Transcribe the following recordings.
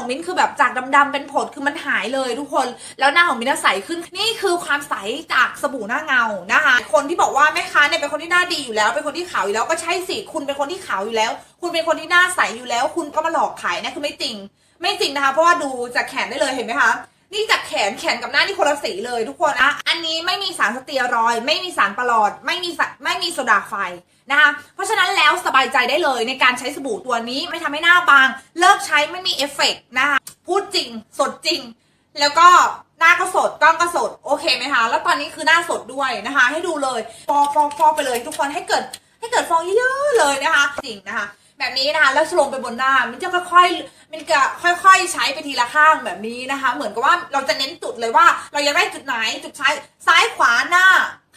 ของมิ้นคือแบบจากดำๆเป็นผดคือมันหายเลยทุกคน แล้วหน้าของมิ้นใสขึ้น นี่คือความใสจากสบู่หน้าเงานะคะ คนที่บอกว่าแม่ค้าเนี่ยเป็นคนที่หน้าดีอยู่แล้ว เป็นคนที่ขาวอยู่แล้วก็ใช่สิคุณเป็นคนที่ขาวอยู่แล้ว คุณเป็นคนที่หน้าใสอยู่แล้ว คุณก็มาหลอกขายนะคือไม่จริง ไม่จริงนะคะ เพราะว่าดูจากแขนได้เลยเห็นไหมคะนี่จากแขนแขนกับหน้านี่คนละสีเลยทุกคนนะ อันนี้ไม่มีสารสเตียรอยด์ไม่มีสารประหลอด ไม่มีไม่มีโซดาไฟนะคะเพราะายใจได้เลยในการใช้สบู่ตัวนี้ไม่ทำให้หน้าบาง เลิกใช้ไม่มีเอฟเฟกต์นะคะพูดจริงสดจริง แล้วก็หน้าก็สดกล้องก็สด โอเคไหมคะ แล้วตอนนี้คือหน้าสดด้วยนะคะ ให้ดูเลย ฟอฟอฟอไปเลยทุกคนให้เกิดให้เกิดฟองเยอะๆเลยนะคะ จริงนะคะ แบบนี้นะคะแล้วลงไปบนหน้ามันจะค่อยๆมันจะค่อย ๆ ใช้ไปทีละข้างแบบนี้นะคะ เหมือนกับว่าเราจะเน้นจุดเลยว่า เราอยากได้จุดไหนจุดใช้ซ้ายขวาหน้า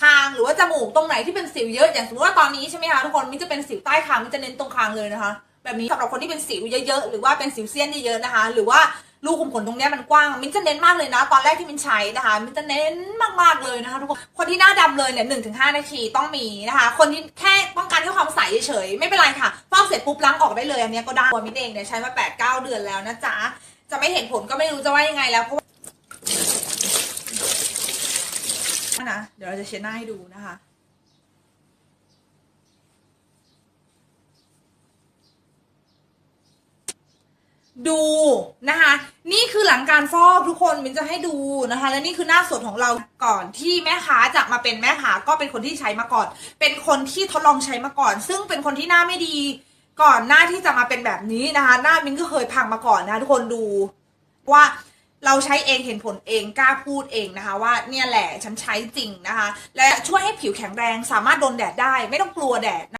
คางหรือว่าจมูกตรงไหนที่เป็นสิวเยอะอย่างสมมติว่าตอนนี้ใช่ไหมคะทุกคนมินจะเป็นสิวใต้คางมินจะเน้นตรงคางเลยนะคะ แบบนี้สำหรับคนที่เป็นสิวเยอะๆหรือว่าเป็นสิวเซียนเยอะๆนะคะ หรือว่ารูขุมขนตรงเนี้ยมันกว้างมินจะเน้นมากเลยนะ ตอนแรกที่มินใช้นะคะมินจะเน้นมากๆเลยนะคะทุกคนคนที่หน้าดำเลยเนี่ยหนึ่งถึงห้านาทีต้องมีนะคะ คนที่แค่ต้องการแค่ความใสเฉยๆไม่เป็นไรค่ะฟอกเสร็จปุ บอกได้เลยอันนี้ก็ได้ตัวมินเองเนี่ยใช้มาแปดเก้าเดือนแล้วนะจ๊ะ จะไม่เห็นผลก็ไม่รู้จะว่ายังไงแล้วเพราะว่านะเดี๋ยวเราจะเช็ดหน้าให้ดูนะคะดูนะคะ นี่คือหลังการฟอกทุกคนมินจะให้ดูนะคะ และนี่คือหน้าสดของเราก่อนที่แม่ค้าจะมาเป็นแม่ค้าก็เป็นคนที่ใช้มาก่อน เป็นคนที่ทดลองใช้มาก่อน ซึ่งเป็นคนที่หน้าไม่ดี ก่อนหน้าที่จะมาเป็นแบบนี้นะคะ หน้ามินก็เคยพังมาก่อนนะคะทุกคนดูว่าเราใช้เองเห็นผลเองกล้าพูดเองนะคะ ว่าเนี่ยแหละฉันใช้จริงนะคะ และช่วยให้ผิวแข็งแรงสามารถโดนแดดได้ ไม่ต้องกลัวแดดนะ